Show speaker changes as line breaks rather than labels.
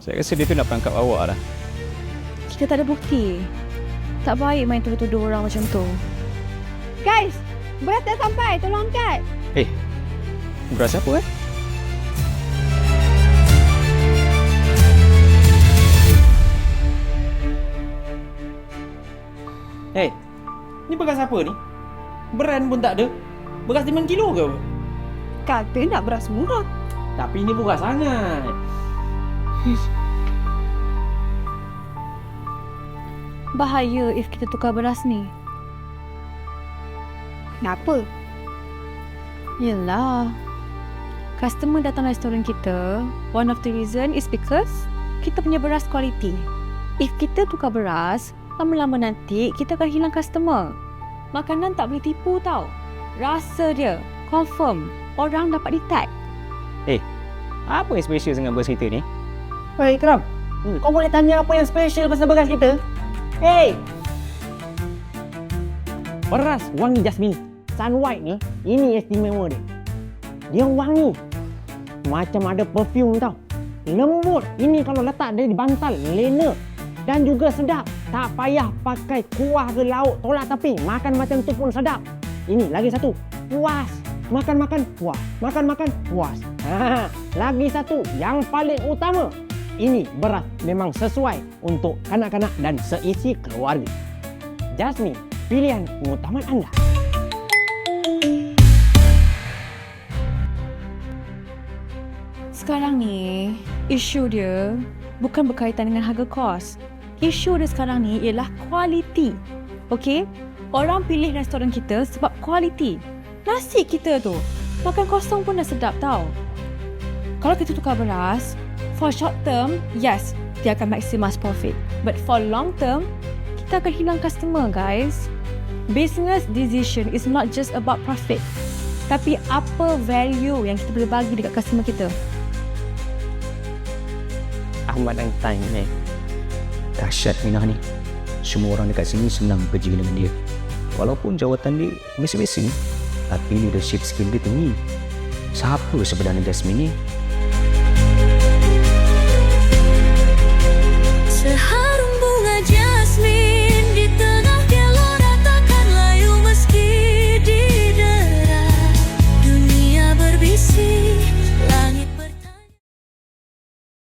Saya rasa dia tu nak perangkap awak lah.
Kita tak ada bukti. Tak baik main tuduh-tuduh orang macam tu. Guys, beras dah sampai. Tolong angkat.
Eh, beras apa eh?
Hei, ni beras apa ni? Brand pun tak ada. Beras 5 kilo ke?
Kata nak beras murah.
Tapi ni murah sangat.
Bahaya if kita tukar beras ni. Kenapa? Yelah. Customer datang restoran kita, one of the reason is because kita punya beras quality. If kita tukar beras, lama-lama nanti kita akan hilang customer. Makanan tak boleh tipu tau. Rasa dia, confirm, orang dapat detect.
Apa yang special dengan beras kita ni?
Hei Ikram,
Hmm.
kau boleh tanya apa yang special pasal beras kita? Hei! Beras wangi jasmin Sun White ni, ini istimewa dia. Dia wangi. Macam ada perfume tau. Lembut. Ini kalau letak dia di bantal, lena. Dan juga sedap. Tak payah pakai kuah ke lauk tolak tepi. Makan macam tu pun sedap. Ini lagi satu. Puas. Makan-makan puas. Makan-makan puas. Ha, lagi satu yang paling utama. Ini beras memang sesuai untuk kanak-kanak dan seisi keluarga. Jasmine, pilihan utama anda.
Sekarang ni, isu dia bukan berkaitan dengan harga kos. Isu dia sekarang ni ialah kualiti. Okey? Orang pilih restoran kita sebab kualiti. Nasi kita tu, makan kosong pun dah sedap tau. Kalau kita tukar beras, for short term, yes, dia akan maximise profit. But for long term, kita akan hilang customer, guys. Business decision is not just about profit. Tapi apa value yang kita boleh bagi dekat customer kita.
Ahmad dan Tan ni.
Dahsyat Minah ni. Semua orang dekat sini senang kerja dengan dia. Walaupun jawatan dia ni, tapi leadership skill dia tinggi. Siapa sebenarnya Jasmine ni?